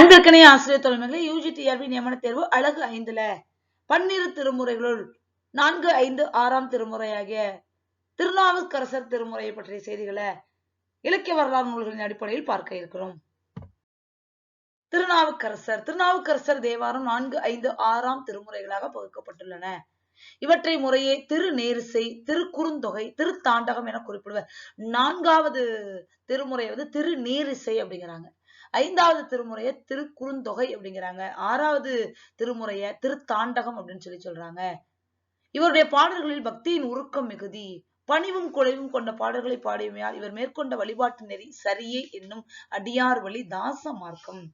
அன்பிற்கனே ஆசிரியர் தலைமைகளை UG TRP நியமன தேர்வு அழகு ஐந்துல. பன்னிரு திருமுறைகளுள் நான்கு ஐந்து ஆறாம் திருமுறையாகிய திருநாவுக்கரசர் திருமுறையை பற்றிய செய்திகளை இலக்கிய வரலாறு நூல்களின் அடிப்படையில் பார்க்க இருக்கிறோம். திருநாவுக்கரசர் திருநாவுக்கரசர் தேவாரம் நான்கு ஐந்து ஆறாம் திருமுறைகளாக பகுக்கப்பட்டுள்ளன. இவற்றை முறையே திரு திருநேரிசை திருக்குறுந்தொகை திருத்தாண்டகம் என குறிப்பிடுவர். நான்காவது திருமுறை வந்து திரு நேரிசை அப்படிங்கிறாங்க. ஐந்தாவது திருமுறைய திருக்குறுந்தொகை அப்படிங்கிறாங்க. ஆறாவது திருமுறைய திருத்தாண்டகம் அப்படின்னு சொல்லி சொல்றாங்க. இவருடைய பாடல்களில் பக்தியின் உருக்கம் மிகுதி. பணிவும் குறைவும் கொண்ட பாடல்களை பாடியமையால் இவர் மேற்கொண்ட வழிபாட்டு நெறி சரியே என்னும் அடியார் வழி தாச மார்க்கம்.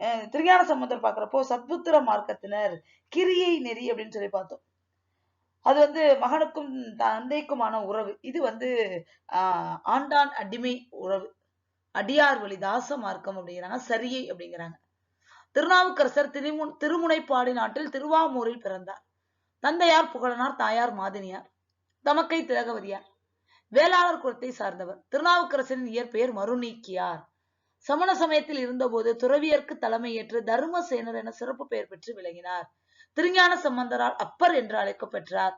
அஹ் திருஞான சம்பந்தர் பாக்குறப்போ சத்புத்திர மார்க்கத்தினர் கிரியை நெறி அப்படின்னு சொல்லி பார்த்தோம். அது வந்து மகனுக்கும் தந்தைக்குமான உறவு. இது வந்து ஆஹ் ஆண்டான் அடிமை உறவு. அடியார் வழி தாச மார்க்கம் அப்படிங்கிறாங்க சரியை அப்படிங்கிறாங்க. திருநாவுக்கரசர் திருமு திருமுனைப்பாடி நாட்டில் திருவாமூரில் பிறந்தார். தந்தையார் புகழனார் தாயார் மாதினியார். தமக்கை திலகவதியார். வேளாளர் குலத்தை சார்ந்தவர். திருநாவுக்கரசரின் இயற்பெயர் மறுநீக்கியார். சமண சமயத்தில் இருந்தபோது துறவியர்க்கு தலைமையேற்று தர்மசேனர் என சிறப்பு பெயர் பெற்று விளங்கினார். திருஞான சம்பந்தரால் அப்பர் என்று அழைக்கப்பெற்றார்.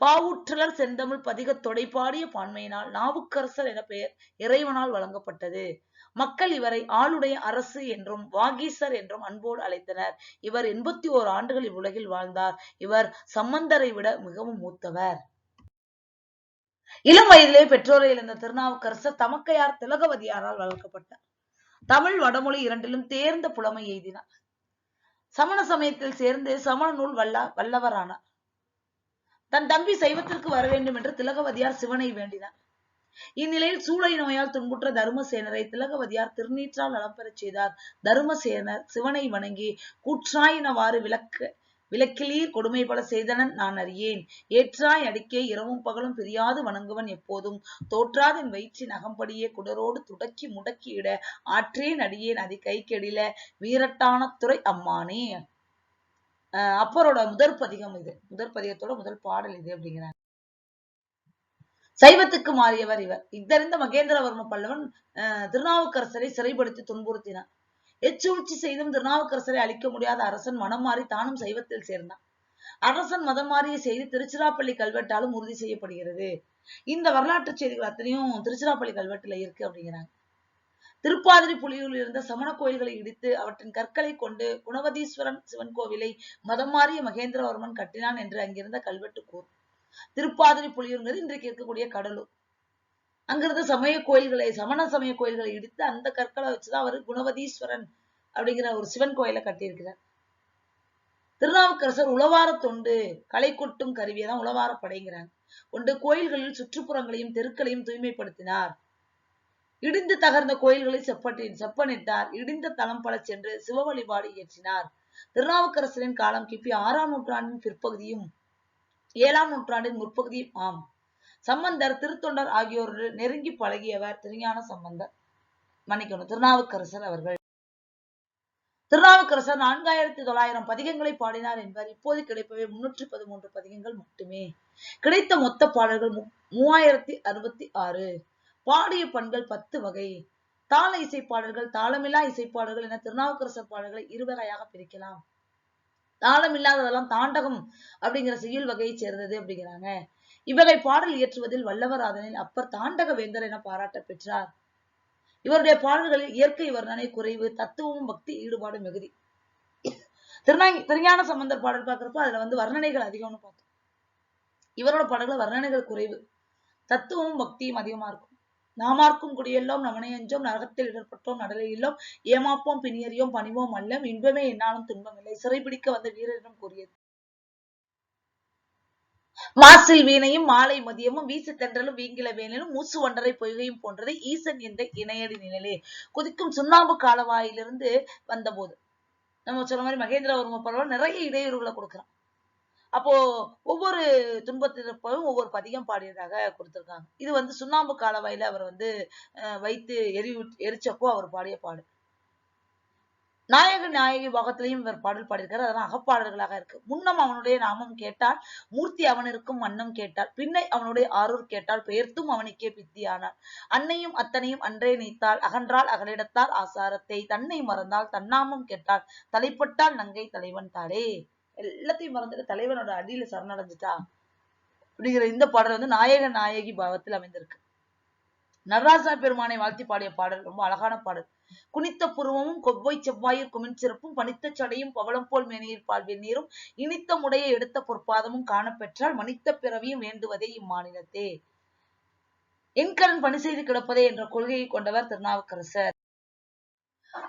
பாவுற்றலர் செந்தமிழ் பதிக தொடைப்பாடிய பான்மையினால் நாவுக்கரசர் என பெயர் இறைவனால் வழங்கப்பட்டது. மக்கள் இவரை ஆளுடைய அரசு என்றும் வாகீசர் என்றும் அன்போடு அழைத்தனர். இவர் எண்பத்தி ஓரு ஆண்டுகள் இவ்வுலகில் வாழ்ந்தார். இவர் சம்பந்தரை விட மிகவும் மூத்தவர். இளம் வயதிலே பெற்றோரை இழந்த திருநாவுக்கரசர் தமக்கையார் திலகவதியாரால் வளர்க்கப்பட்டார். தமிழ் வடமொழி இரண்டிலும் தேர்ந்த புலமை எய்தினார். சமண சமயத்தில் சேர்ந்து சமண நூல் வல்ல வல்லவரானார். தன் தம்பி சைவத்திற்கு வர வேண்டும் என்று திலகவதியார் சிவனை வேண்டினார். இந்நிலையில் சூளை நோயால் துன்புற்ற தர்மசேனரை திலகவதியார் திருநீற்றால் நலம் பெறச் செய்தார். தர்மசேனர் சிவனை வணங்கி கூற்றாயினவாறு விளக்க விளக்கிலீர் கொடுமை பல செய்தனன் நான் அறியேன். ஏற்றாய் அடிக்கே இரவும் பகலும் பிரியாது வணங்குவன் எப்போதும். தோற்றாதின் வயிற்றின் அகம்படியே குடரோடு துடக்கி முடக்கியிட ஆற்றேன் அடியேன் அதை கை கெடில வீரட்டான துறை அம்மானே! அப்பரோட முதற் பதிகம் இது. முதற் பதிகத்தோட முதல் பாடல் இது அப்படிங்கிறாங்க. சைவத்துக்கு மாறியவர் இவர். இத்தறிந்த மகேந்திரவர்ம பல்லவன் திருநாவுக்கரசரை சிறைப்படுத்தி துன்புறுத்தினார் எச்சூழ்ச்சி செய்தும் திருநாவுக்கரசரை அழிக்க முடியாத அரசன் மனம் மாறி தானும் சைவத்தில் சேர்ந்தான். அரசன் மதம் மாறிய செய்தி திருச்சிராப்பள்ளி கல்வெட்டாலும் உறுதி செய்யப்படுகிறது. இந்த வரலாற்று செய்திகள் அத்தனையும் திருச்சிராப்பள்ளி கல்வெட்டுல இருக்கு அப்படிங்கிறாங்க. திருப்பாதிரி புலியூரில் இருந்த சமண கோயில்களை இடித்து அவற்றின் கற்களை கொண்டு குணவதீஸ்வரன் சிவன் கோவிலை மதம் மாறிய மகேந்திரவர்மன் கட்டினான் என்று அங்கிருந்த கல்வெட்டு கூறும். திருப்பாதிரி புலியூர்ங்கிறது இன்றைக்கு இருக்கக்கூடிய கடலூர். அங்கிருந்த சமய கோயில்களை சமண சமய கோயில்களை இடித்து அந்த கற்களை வச்சுதான் அவர் குணவதீஸ்வரன் அப்படிங்கிற ஒரு சிவன் கோயிலை கட்டியிருக்கிறார். திருநாவுக்கரசர் உளவார தொண்டு களை கொட்டும் கருவியை தான் உளவார படைங்கிறாங்க. கொண்டு கோயில்களில் சுற்றுப்புறங்களையும் தெருக்களையும் தூய்மைப்படுத்தினார். இடிந்து தகர்ந்த கோயில்களை செப்பட்டி செப்பனிட்டார். இடிந்த தளம் பல சென்று சிவ வழிபாடு இயற்றினார். திருநாவுக்கரசரின் காலம் கிபி ஆறாம் நூற்றாண்டின் பிற்பகுதியும் ஏழாம் நூற்றாண்டின் முற்பகுதியும் ஆம். சம்பந்தர் திருத்தொண்டர் ஆகியோரோடு நெருங்கி பழகியவர் திருஞான சம்பந்தர். மன்னிக்கணும் திருநாவுக்கரசர் அவர்கள். திருநாவுக்கரசர் நான்காயிரத்தி தொள்ளாயிரம் பதிகங்களை பாடினார் என்பார். இப்போது கிடைப்பவை முன்னூற்றி பதிமூன்று பதிகங்கள் மட்டுமே. கிடைத்த மொத்த பாடல்கள் மு- மூவாயிரத்தி அறுபத்தி ஆறு. பாடிய பண்கள் பத்து வகை. தாள இசைப்பாடல்கள் தாளமில்லா இசைப்பாடல்கள் என திருநாவுக்கரசர் பாடல்களை இருவகையாக பிரிக்கலாம். தாளம் இல்லாததெல்லாம் தாண்டகம் அப்படிங்கிற செய்யுள் வகையைச் சேர்ந்தது அப்படிங்கிறாங்க. இவ்வகை பாடல் இயற்றுவதில் வல்லவராதனின் அப்பர் தாண்டக வேந்தர் என பாராட்ட பெற்றார். இவருடைய பாடல்களில் இயற்கை வர்ணனை குறைவு தத்துவமும் பக்தி ஈடுபாடு மிகுதி. திருநாங்கி திருஞான சம்பந்தர் பாடல் பார்க்கிறப்போ அதுல வந்து வர்ணனைகள் அதிகம்னு பார்த்தோம். இவரோட பாடல்கள் வர்ணனைகள் குறைவு தத்துவமும் பக்தியும் அதிகமா இருக்கும். நாமார்க்கும் குடியெல்லாம் நமனையஞ்சோம் நரகத்தில் இடர்பட்டோம் நடலையிலும் ஏமாப்போம் பிணியறியோம் பணிவோம் அல்லம் இன்பமே என்னாலும் துன்பம் இல்லை சிறைபிடிக்க வந்த வீரரிடம் கூறியது. மாசில் வீணையும் மாலை மதியமும் வீச தென்றலும் வீங்கில வேலிலும் மூசு ஒன்றரை பொய்கையும் போன்றது ஈசன் என்ற இணையடி நிழலே. குதிக்கும் சுண்ணாம்பு காலவாயிலிருந்து வந்தபோது நம்ம சொன்ன மாதிரி மகேந்திரவர்ம பரவல் நிறைய இடையூறுகளை கொடுக்குறான். அப்போ ஒவ்வொரு துன்பத்திற்கும் ஒவ்வொரு பதிகம் பாடியதாக கொடுத்திருக்காங்க. இது வந்து சுண்ணாம்பு காலவாயில அவர் வந்து வைத்து எரி எரிச்சப்போ அவர் பாடிய பாடு. நாயக நாயகி பாகத்திலையும் இவர் பாடல் பாடியிருக்காரு. அதெல்லாம் அகப்பாடல்களாக இருக்கு. முன்னம் அவனுடைய நாமம் கேட்டால் மூர்த்தி அவனிருக்கும் மன்னம் கேட்டால் பின்னை அவனுடைய ஆரூர் கேட்டால் பெயர்த்தும் அவனுக்கே பித்தியானாள். அன்னையும் அத்தனையும் அன்றே நீத்தால் அகன்றால் அகலிடத்தால் ஆசாரத்தை. தன்னை மறந்தால் தன்னாமம் கேட்டால் தலைப்பட்டால் நங்கை தலைவன் தாளே எல்லாத்தையும் மறந்துட்டு தலைவனோட அடியில சரணடைஞ்சிட்டா அப்படிங்கிற இந்த பாடல் வந்து நாயக நாயகி பாவத்தில் அமைந்திருக்கு. நடராசா பெருமானை வாழ்த்தி பாடிய பாடல் ரொம்ப அழகான பாடல். குனித்த புருவமும் கொவ்வை செவ்வாயிற் குமின் சிறப்பும் பனித்த சடையும் பவளம் போல் மேனீர் பால் நீரும் இனித்த முடையை எடுத்த பொற்பாதமும் காணப்பெற்றால் மனித்த பிறவியும் வேண்டுவதே இம்மாநிலத்தே. என்கடன் பணி செய்து கிடப்பதே என்ற கொள்கையை கொண்டவர் திருநாவுக்கரசர்.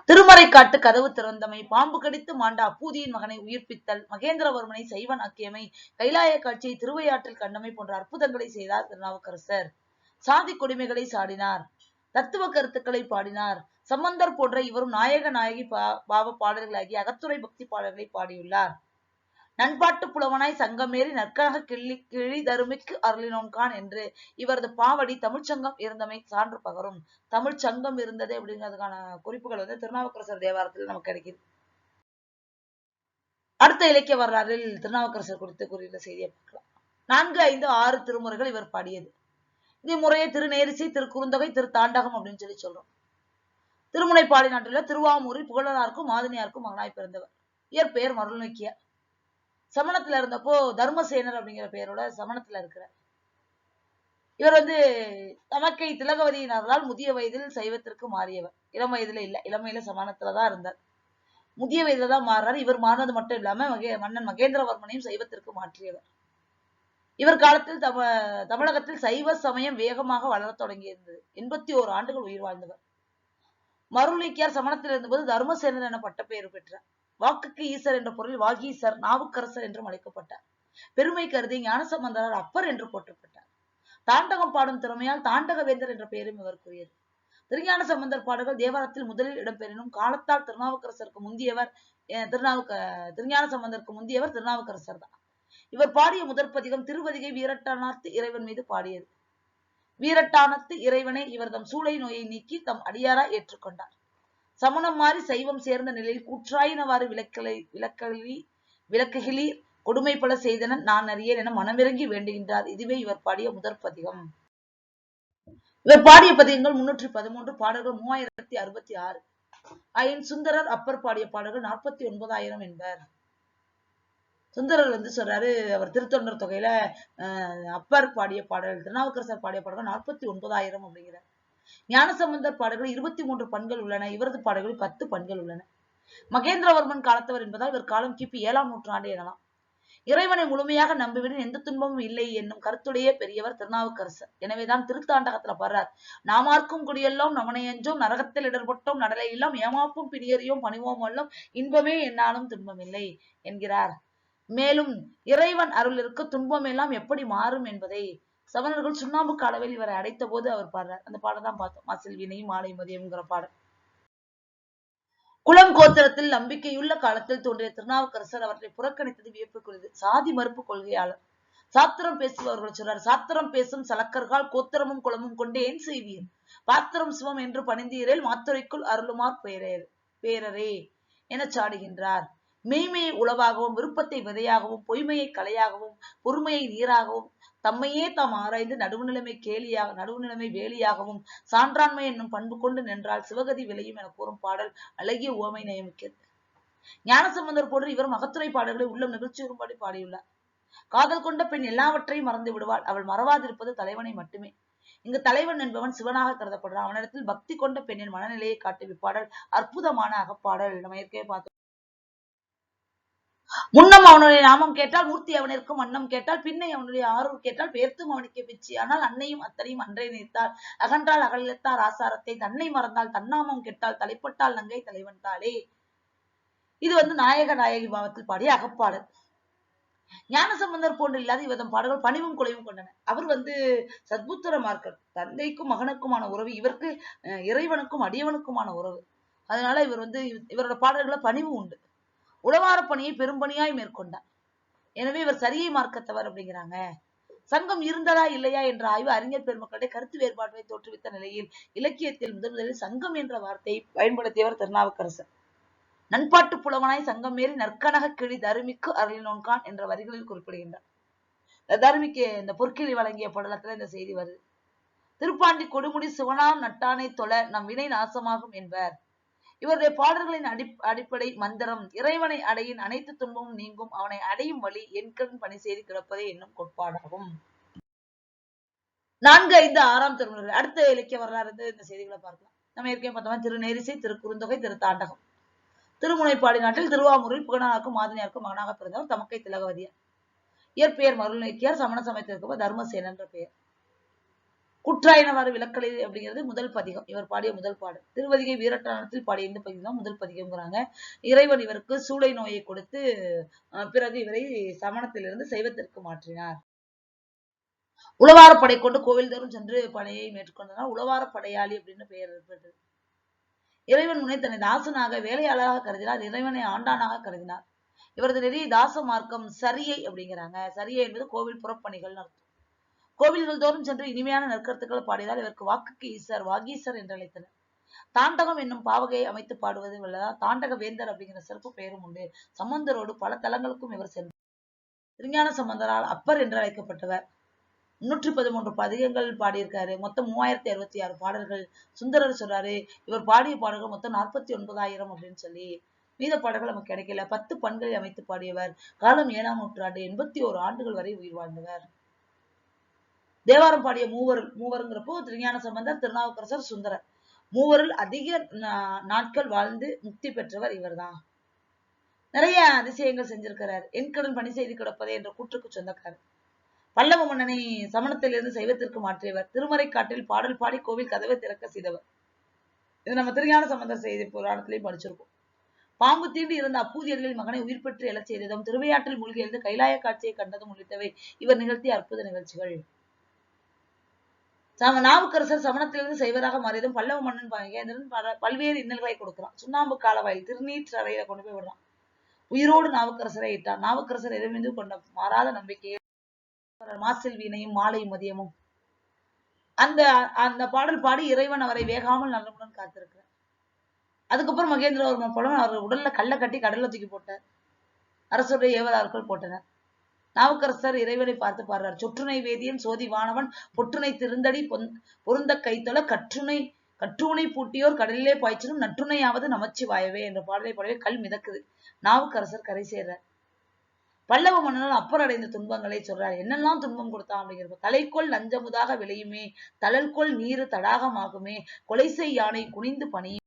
திருமறை காட்டு கதவு திறந்தமை பாம்பு கடித்து மாண்டா பூதியின் மகனை உயிர்ப்பித்தல் மகேந்திரவர்மனை சைவன் ஆக்கியமை கைலாய காட்சியை திருவையாற்றில் கண்டமை போன்ற அற்புதங்களை செய்தார் திருநாவுக்கரசர். சாதி கொடுமைகளை சாடினார். தத்துவ கருத்துக்களை பாடினார். சம்பந்தர் போன்ற இவரும் நாயக நாயகி பாவ பாடல்களாகி அகத்துறை பக்தி பாடல்களை பாடியுள்ளார். நண்பாட்டு புலவனாய் சங்கமேறி நற்கழக கிள்ளி கிழி தருமிக்கு அருளினோன்கான் என்று இவரது பாவடி தமிழ்ச்சங்கம் இருந்தமை சான்று பகரும். தமிழ் சங்கம் இருந்தது அப்படிங்கிறதுக்கான குறிப்புகள் வந்து திருநாவுக்கரசர் தேவாரத்தில் நமக்கு கிடைக்குது. அடுத்த இலக்கிய வரலாறில் திருநாவுக்கரசர் குறித்து கூறியுள்ள செய்தியை பார்க்கலாம். நான்கு ஐந்து ஆறு திருமுறைகள் இவர் பாடியது. இது முறையே திருநேரிசை திருக்குறுந்தொகை திரு தாண்டகம் அப்படின்னு சொல்லி சொல்றோம். திருமுனைப்பாடி நாட்டில் திருவாமூரில் புகழனாருக்கும் மாதினியாருக்கும் மகனாய் பிறந்தவர். இயற்பெயர் மருள்நோக்கிய சமணத்துல இருந்தப்போ தர்மசேனர் அப்படிங்கிற பெயரோட சமணத்துல இருக்கிறார் இவர் வந்து தமக்கை திலகவதியினரால் முதிய வயதில் சைவத்திற்கு மாறியவர். இளம் வயதுல இல்ல இளமையில சமணத்துலதான் இருந்தார். முதிய வயதுல தான் மாறுறாரு. இவர் மாறினது மட்டும் இல்லாம மகே மன்னன் மகேந்திரவர்மனையும் சைவத்திற்கு மாற்றியவர். இவர் காலத்தில் தம தமிழகத்தில் சைவ சமயம் வேகமாக வளரத் தொடங்கியிருந்தது. எண்பத்தி ஓரு ஆண்டுகள் உயிர் வாழ்ந்தவர். மருளிக்கியார் சமணத்தில் இருந்தபோது தர்மசேனர் என பட்டப்பெயர் பெற்றார். வாக்குக்கு ஈசர் என்ற பொருள் வாகீசர் நாவுக்கரசர் என்றும் அழைக்கப்பட்டார். பெருமை கருதி ஞானசம்பந்தரால் அப்பர் என்று போற்றப்பட்டார். தாண்டகம் பாடும் திறமையால் தாண்டகவேந்தர் என்ற பெயரும் இவருக்குரியது திருஞான சம்பந்தர் பாடல்கள் தேவாரத்தில் முதலில் இடம்பெறினும் காலத்தால் திருநாவுக்கரசருக்கு முந்தியவர் அஹ் திருநாவுக்க திருஞான சம்பந்தருக்கு முந்தியவர் திருநாவுக்கரசர் தான். இவர் பாடிய முதற்பதிகம் திருவதிகை வீரட்டானார்த்து இறைவன் மீது பாடியது. வீரட்டானத்து இறைவனை இவர் தம் சூளை நோயை நீக்கி தம் அடியாரா ஏற்றுக்கொண்டார். சமணம் மாறி சைவம் சேர்ந்த நிலையில் குற்றாயினவாறு விளக்கலை விளக்கலி விளக்குகிலீர் கொடுமை பல செய்தனன் நான் அறியேன் என மனமிறங்கி வேண்டுகின்றார். இதுவே இவர் பாடிய முதற் பதிகம். இவர் பாடிய பதிகங்கள் முன்னூற்றி பதிமூன்று பாடல்கள் மூவாயிரத்தி அறுபத்தி ஆறு. ஆயின் சுந்தரர் அப்பர் பாடிய பாடல்கள் நாற்பத்தி ஒன்பதாயிரம் என்பர். சுந்தரர் வந்து சொல்றாரு அவர் திருத்தொண்டர் தொகையில அஹ் அப்பர் பாடிய பாடல் திருநாவுக்கரசர் பாடிய பாடல்கள் நாற்பத்தி ஒன்பதாயிரம் அப்படிங்கிறார். ஞானசம்பந்தர் பாடல்கள் இருபத்தி மூன்று பண்கள் உள்ளன. இவரது பாடல்கள் பத்து பண்கள் உள்ளன. மகேந்திரவர்மன் காலத்தவர் என்பதால் இவர் காலம் கிபி ஏழாம் நூற்றாண்டு எனலாம். இறைவனை முழுமையாக நம்பிவிடும் எந்த துன்பமும் இல்லை என்னும் கருத்துடைய பெரியவர் திருநாவுக்கரசர். எனவேதான் திருத்தாண்டகத்துல பாடுறார். நாமார்க்கும் குடியெல்லாம் நமனையஞ்சோம் நரகத்தில் இடர்பட்டோம் நடலையெல்லாம் ஏமாப்பும் பிடியறியோம் பணிவோம் வல்லும் இன்பமே என்னாலும் துன்பமில்லை என்கிறார். மேலும் இறைவன் அருளிற்கு துன்பம் எல்லாம் எப்படி மாறும் என்பதை சமணர்கள் சுண்ணாம்பு கடவில் இவரை அடைத்த போது அவர் பாடுறார். அந்த பாடம் தான் பார்த்தோம். மசில் வினை மாலை மதியம்ங்கிற பாடம் குளம் கோத்திரத்தில் நம்பிக்கையுள்ள காலத்தில் தோன்றிய திருநாவுக்கரசர் அவற்றை புறக்கணித்தது வியப்புக்குரியது. சாதி மறுப்பு கொள்கையாளர். சாத்திரம் பேசுபவர்கள் சொல்றார் சாத்திரம் பேசும் சலக்கர்கள் கோத்திரமும் குளமும் கொண்டு ஏன் செய்வீர் பாத்திரம் சிவம் என்று பணிந்தீரேல் மாத்துரைக்குள் அருளுமார் பேரர் பேரரே என சாடுகின்றார். மெய்மையை உளவாகவும் விருப்பத்தை விதையாகவும் பொய்மையை கலையாகவும் பொறுமையை நீராகவும் தம்மையே தாம் ஆராய்ந்து நடுவுநிலைமை கேலியாக நடுவுநிலைமை வேலியாகவும் சான்றாண்மை என்னும் பண்பு கொண்டு நின்றால் சிவகதி விளையும் என கூறும் பாடல் அழகிய உவமை நியமிக்கிறது ஞானசம்பந்தர் போன்று இவர் மகத்துரை பாடல்களை உள்ளம் நிகழ்ச்சியுறும்படி பாடியுள்ளார். காதல் கொண்ட பெண் எல்லாவற்றையும் மறந்து விடுவாள். அவள் மறவாதிருப்பது தலைவனை மட்டுமே. இங்கு தலைவன் என்பவன் சிவனாக கருதப்படுறான் அவனிடத்தில் பக்தி கொண்ட பெண்ணின் மனநிலையை காட்டும் இப்பாடல் அற்புதமான அகப்பாடல். நம்ம ஏற்கனவே பார்த்தோம். முன்னம் அவனுடைய நாமம் கேட்டால் மூர்த்தி அவனிற்கும் வண்ணம் கேட்டால் பின்னை அவனுடைய ஆரூர் கேட்டால் பேர்த்தும் அவனுக்கு பிச்சு. ஆனால் அன்னையும் அத்தனையும் அன்றே நினைத்தால் அகன்றால் அகலித்தார் ஆசாரத்தை தன்னை மறந்தால் தன்னாமம் கெட்டால் தலைப்பட்டால் நங்கை தலைவன் தாளே. இது வந்து நாயக நாயகி பாவத்தில் பாடிய அகப்பாடல். ஞானசம்பந்தர் போன்ற இல்லாத இவதம் பாடல்கள் பணிவும் குலைவும் கொண்டன. அவர் வந்து சத்புத்திர மார்க்கர். தந்தைக்கும் மகனுக்குமான உறவு இவருக்கு அஹ், இறைவனுக்கும் அடியவனுக்குமான உறவு. அதனால இவர் வந்து இவரோட பாடல்களை பணிவு உண்டு. உளவார பணியை பெரும்பணியாய் மேற்கொண்டார். எனவே இவர் சரியை மார்க்கத்தவர் அப்படிங்கிறாங்க. சங்கம் இருந்ததா இல்லையா என்ற ஆய்வு அறிஞர் பெருமக்களுடைய கருத்து வேறுபாட்டை தோற்றுவித்த நிலையில் இலக்கியத்தில் முதன் முதலில் சங்கம் என்ற வார்த்தையை பயன்படுத்தியவர் திருநாவுக்கரசர். நண்பாட்டு புலவனாய் சங்கம் மேறி நற்கனக கிளி தருமிக்கு அருளினோன்கான் என்ற வரிகளில் குறிப்பிடுகின்றார். தருமிக்கு இந்த பொற்கிளி வழங்கிய படலத்துல இந்த செய்தி வருது. திருப்பாண்டி கொடுமுடி சிவனாம் நட்டானை தொழ நம் வினை நாசமாகும் என்பர். இவருடைய பாடல்களின் அடி அடிப்படை மந்திரம் இறைவனை அடையின் அனைத்து துன்பமும் நீங்கும் அவனை அடையும் வழி என்கண் பணி செய்து கிடப்பதே என்னும் கோட்பாடாகும். நான்கு ஐந்து ஆறாம் திருமுறைகள் அடுத்த இலக்கிய வரலாறு இந்த செய்திகளை பார்க்கலாம். நம்ம ஏற்கனவே பார்த்தோம்? திருநேரிசை திருக்குறுந்தொகை திருத்தாண்டகம். திருமுனைப்பாடி நாட்டில் திருவாமூரில் புகழனாருக்கும் மாதினியாருக்கும் மகனாக பிறந்தவர் தமக்கை திலகவதியார். இயற்பெயர் மருள்நேக்கியார் சமண சமயத்திற்கு தர்மசேன் என்ற பெயர். குற்றாயினவாறு விளக்கலை அப்படிங்கிறது முதல் பதிகம். இவர் பாடிய முதல் பாடல். திருவதிகை வீரட்டானத்தில் பாடிய இந்த பதிகம் தான் முதல் பதிகம்ங்கிறாங்க. இறைவன் இவருக்கு சூளை நோயை கொடுத்து பிறகு இவரை சமணத்திலிருந்து சைவத்திற்கு மாற்றினார். உளவாரப்படை கொண்டு கோவில் தோறும் சென்று படையை மேற்கொண்டனால் உளவாரப்படையாளி அப்படின்னு பெயர் இருப்பது. இறைவன் முனை தன்னை தாசனாக வேலையாளராக கருதினார். இறைவனை ஆண்டானாக கருதினார். இவரது நெறி தாச மார்க்கம் சரியை அப்படிங்கிறாங்க. சரியை என்பது கோவில் புறப்பணிகள் அர்த்தம். கோவில்கள் தோறும் சென்று இனிமையான நற்கருத்துக்களை பாடியதால் இவருக்கு வாக்குக்கு ஈசர் வாகீசர் என்று அழைத்தனர் தாண்டகம் என்னும் பாவகையை அமைத்து பாடுவது வல்லதா? தாண்டக வேந்தர் அப்படிங்கிற சிறப்பு பெயரும் உண்டு. சம்பந்தரோடு பல தலங்களுக்கும் இவர் சென்றார் திருஞான சம்பந்தரால் அப்பர் என்று அழைக்கப்பட்டவர். முன்னூற்றி பதிமூன்று பதிகங்கள் பாடியிருக்காரு. மொத்தம் மூவாயிரத்தி அறுபத்தி ஆறு பாடல்கள் சுந்தரர் சொல்றாரு. இவர் பாடிய பாடல்கள் மொத்தம் நாற்பத்தி ஒன்பதாயிரம் அப்படின்னு சொல்லி. மீத பாடல்கள் நமக்கு கிடைக்கல. பத்து பண்களை அமைத்து பாடியவர். காலம் ஏழாம் நூற்றாண்டு எண்பத்தி ஓரு ஆண்டுகள் வரை உயிர் வாழ்ந்தவர். தேவாரம் பாடிய மூவர் மூவருங்கிறப்போ திருஞான சம்பந்தர் திருநாவுக்கரசர் சுந்தரர். மூவரில் அதிக நாட்கள் வாழ்ந்து முக்தி பெற்றவர் இவர்தான். நிறைய அதிசயங்கள் செஞ்சிருக்கிறார். என்கடன் பணி செய்து கிடப்பதே என்ற கூற்றுக்கு சொந்தக்காரர். பல்லவ மன்னனை சமணத்திலிருந்து சைவத்திற்கு மாற்றியவர். திருமறை காட்டில் பாடல் பாடி கோவில் கதவை திறக்க செய்தவர். இது நம்ம திருஞான சம்பந்தர் செய்தி புராணத்திலையும் படிச்சிருக்கோம். பாம்பு தீண்டு இருந்த அப்பூதியர்களின் மகனை உயிர் பெற்று எழச் செய்ததும் திருவையாற்றில் மூழ்கி எழுந்து கைலாய காட்சியை கண்டதும் உள்ளிட்டவை இவர் நிகழ்த்திய அற்புத நிகழ்ச்சிகள். சம நாவுக்கரசர் சமணத்திலிருந்து சைவராக மாறியதும் பல்லவ மன்னன் மகேந்திரன் பல பல்வேறு இன்னல்களை கொடுக்கிறான். சுண்ணாம்பு காலவாயில் திருநீற்றறையில கொண்டு போய் விடுறான். உயிரோடு நாவுக்கரசரை இட்டான். நாவுக்கரசர் இடமிருந்து கொண்ட மாறாத நம்பிக்கையை மாசில் வீணையும் மாலை மதியமும். அந்த அந்த பாடல் பாடி இறைவன் அவரை வேகாமல் நல்லமுடன் காத்திருக்கிறார். அதுக்கப்புறம் மகேந்திரவர்மன் புலவன் அவர் உடல்ல கல்லை கட்டி கடல்ல தூக்கி போட்டார். அரசுடைய ஏவலாளர்கள் போட்டனர். நாவுக்கரசர் இறைவனை பார்த்து பாடுறார். சொற்றுனை வேதியன் சோதி வானவன் பொற்றுனை திருந்தடி பொருந்த கைத்தொழ கற்றுனை கற்றுனை பூட்டியோர் கடலிலே பாய்ச்சலும் நற்றுணையாவது நமச்சிவாயவே என்ற பாடலை பாடவே கல் மிதக்குது. நாவுக்கரசர் கரை சேர்றார். பல்லவ மன்னனால் அப்பர் அடைந்த துன்பங்களை சொல்றார். என்னெல்லாம் துன்பம் கொடுத்தான்? அப்படிங்கிறப்ப தலைக்கோள் லஞ்சமுதாக விளையுமே தளல்கோள் நீரு தடாகமாகுமே கொலை செய் யானை குனிந்து பணியும்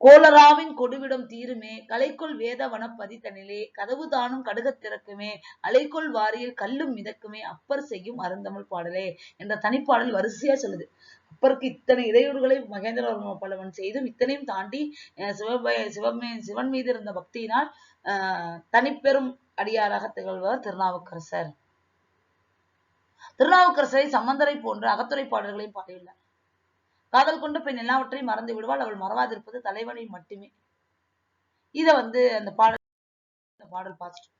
கோலராவின் கொடுவிடம் தீருமே கலைக்குள் வேத வனப்பதி கதவு தானும் கடுகத் திறக்குமே அலைக்குள் வாரியில் கல்லும் மிதக்குமே அப்பர் செய்யும் அருந்தமிழ் பாடலே என்ற தனிப்பாடல் வரிசையா சொல்லுது. அப்பருக்கு இத்தனை இடையூறுகளை மகேந்திரவர்ம பல்லவன் செய்தும் இத்தனையும் தாண்டி அஹ் சிவபய சிவமே சிவன் மீது இருந்த பக்தியினால் தனிப்பெரும் அடியாராக திகழ்வர் திருநாவுக்கரசர். திருநாவுக்கரசரை சம்பந்தரை போன்ற அகத்துறை பாடல்களையும் பாடியுள்ளார். காதல் கொண்ட பெண் எல்லாவற்றையும் மறந்து விடுவாள். அவள் மறவாதிருப்பது தலைவனை மட்டுமே. இதை வந்து அந்த பாடல் அந்த பாடல் பாசிட்டிவ்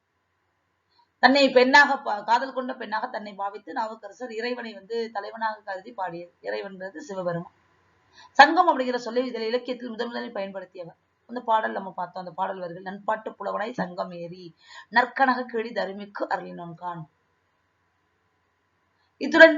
தன்னை பெண்ணாக காதல் கொண்ட பெண்ணாக தன்னை பாவித்து நாவுக்கரசர் இறைவனை வந்து தலைவனாக கருதி பாடியது. இறைவன்றது சிவபெருமான். சங்கம் அப்படிங்கிற சொல்லி இதில் இலக்கியத்தில் முதன் முதலில் பயன்படுத்தியவர். அந்த பாடல் நம்ம பார்த்தோம். அந்த பாடல் வரிகள் நண்பாட்டு புலவனை சங்கம் ஏறி நற்கனக கிழி தருமிக்கு அருளினோன்கான் இத்துடன்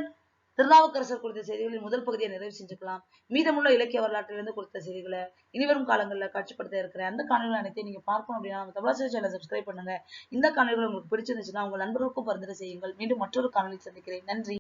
திருநாவுக்கரசர் குறித்த செய்திகளின் முதல் பகுதியை நிறைவு செஞ்சுக்கலாம். மீதமுள்ள இலக்கிய வரலாற்றிலிருந்து கொடுத்த செய்திகளை இனிவரும் காலங்களில் காட்சிப்படுத்த இருக்கிற அந்த காணொலிகள் அனைத்தையும் நீங்க பார்க்கணும் அப்படின்னா நம்ம தமிழாசிரியர் சேனலை சப்ஸ்கிரைப் பண்ணுங்க. இந்த காணொலிகள் உங்களுக்கு பிடிச்சிருந்துச்சுன்னா உங்க நண்பர்களுக்கும் பரிந்துரை செய்யுங்கள். மீண்டும் மற்றொரு காணொலி சந்திக்கிறேன். நன்றி.